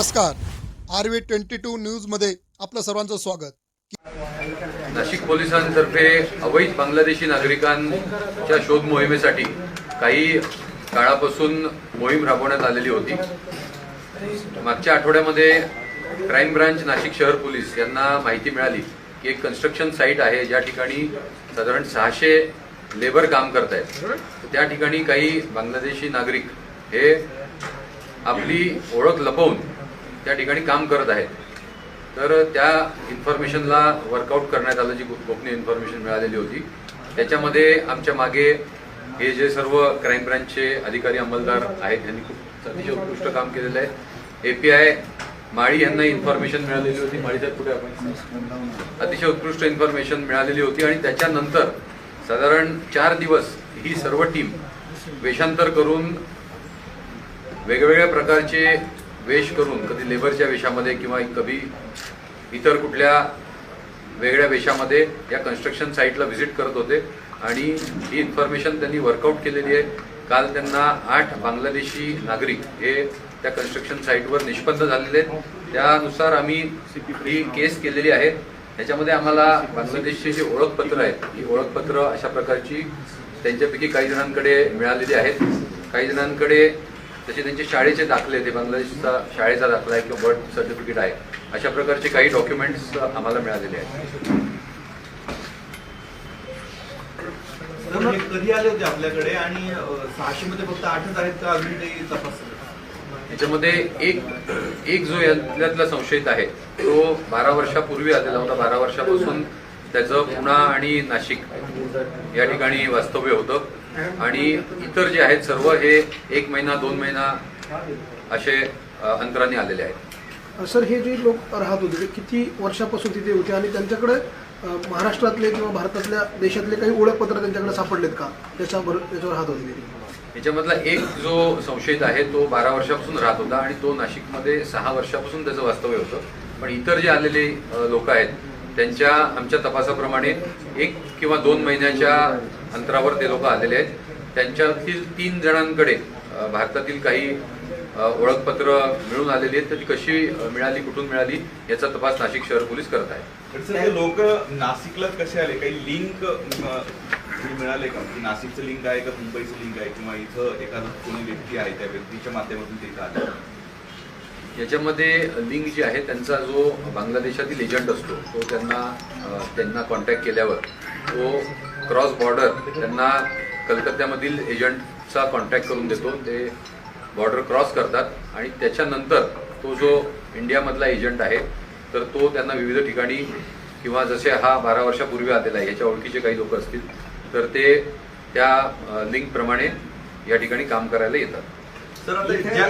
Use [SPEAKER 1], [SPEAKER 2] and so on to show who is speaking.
[SPEAKER 1] नमस्कार. R V twenty two न्यूजमध्ये आपलं सर्वांचं स्वागत.
[SPEAKER 2] नाशिक पोलिसांतर्फे अवैध बांगलादेशी नागरिकांच्या शोध मोहिमेसाठी काही काळापासून मोहीम राबवण्यात आलेली होती. मागच्या आठवड्यामध्ये क्राईम ब्रांच नाशिक शहर पोलीस यांना माहिती मिळाली की एक कन्स्ट्रक्शन साईट आहे ज्या ठिकाणी साधारण सहाशे लेबर काम करत आहेत त्या ठिकाणी काही बांगलादेशी नागरिक हे आपली ओळख लपवून त्या ठिकाणी काम करत आहेत. तर त्या इन्फॉर्मेशनला वर्कआउट करण्यात आलं जी गोपनीय इन्फॉर्मेशन मिळालेली होती. त्याच्यामध्ये आमच्या मागे हे जे सर्व क्राईम ब्रँचचे अधिकारी अंमलदार आहेत यांनी खूप अतिशय उत्कृष्ट काम केलेलं आहे. एपीआय माळी यांना इन्फॉर्मेशन मिळालेली होती. माळी साहेब पुढे आपण अतिशय उत्कृष्ट इन्फॉर्मेशन मिळालेली होती आणि त्याच्यानंतर साधारण चार दिवस ही सर्व टीम वेषांतर करून वेगवेगळ्या प्रकारचे वेश करून कधी लेबरच्या वेशामध्ये किंवा कधी इतर कुठल्या वेगळ्या वेशामध्ये या कन्स्ट्रक्शन साईटला व्हिजिट करत होते. आणि ही इन्फॉर्मेशन त्यांनी वर्कआउट केलेली आहे. काल त्यांना आठ बांगलादेशी नागरिक हे त्या कन्स्ट्रक्शन साईटवर निष्पन्न झालेले आहेत. त्यानुसार आम्ही ही केस केलेली आहे. त्याच्यामध्ये आम्हाला बांगलादेशचे जे ओळखपत्र आहेत ही ओळखपत्र अशा प्रकारची त्यांच्यापैकी काही जणांकडे मिळालेली आहेत. काही जणांकडे तसे त्यांचे शाळेचे दाखले ते बांगलादेशचा शाळेचा दाखला आहे किंवा बर्थ सर्टिफिकेट आहे अशा प्रकारचे काही डॉक्युमेंट्स आम्हाला मिळालेले आहेत.
[SPEAKER 3] कधी आले होते आपल्याकडे? आणि सहाशे मध्ये फक्त आठच आहेत का अजून काही तपास
[SPEAKER 2] याच्यामध्ये एक एक जो यातल्यातला संशयित आहे तो बारा वर्षापूर्वी आलेला होता. बारा वर्षापासून त्याचं पुणा आणि नाशिक या ठिकाणी वास्तव्य होतं. आणि इतर जे आहेत सर्व हे एक महिना दोन महिना असे अंतराने आलेले आहेत.
[SPEAKER 4] सर हे जे लोक राहत होते ते किती वर्षापासून तिथे होते आणि त्यांच्याकडे महाराष्ट्रातले किंवा भारतातल्या देशातले काही ओळखपत्र त्यांच्याकडे सापडलेत का? त्याच्यावर त्याच्यावर राहत होते
[SPEAKER 2] याच्यामधला एक जो संशयित आहे तो बारा वर्षापासून राहत होता आणि तो नाशिकमध्ये सहा वर्षापासून त्याचं वास्तव्य होतं. पण इतर जे आलेले लोक आहेत त्यांच्या आमच्या तपासाप्रमाणे एक किंवा दोन महिन्याच्या अंतरावर ते लोक आलेले आहेत. त्यांच्यातील तीन जणांकडे भारतातील काही ओळखपत्र मिळून आलेली आहेत. तर ती कशी मिळाली कुठून मिळाली याचा तपास नाशिक शहर पोलीस करत आहेत
[SPEAKER 3] लोक नाशिकला कसे आले? काही लिंक मिळाले का? की नाशिकचं लिंक आहे का मुंबईचं लिंक आहे किंवा इथं एखादा कोणी व्यक्ती आहे त्या व्यक्तीच्या माध्यमातून ते इथं आले?
[SPEAKER 2] याच्यामध्ये लिंक जी आहे त्यांचा जो बांगलादेशातील एजंट असतो तो त्यांना त्यांना कॉन्टॅक्ट केल्यावर तो क्रॉस बॉर्डर त्यांना कलकत्त्यामधील एजंटचा कॉन्टॅक्ट करून देतो. ते बॉर्डर क्रॉस करतात आणि त्याच्यानंतर तो जो इंडियामधला एजंट आहे तर तो त्यांना विविध ठिकाणी किंवा जसे हा बारा वर्षापूर्वी आलेला आहे याच्या ओळखीचे काही लोक असतील तर ते त्या लिंकप्रमाणे या ठिकाणी काम करायला येतात.
[SPEAKER 3] सर आता ज्या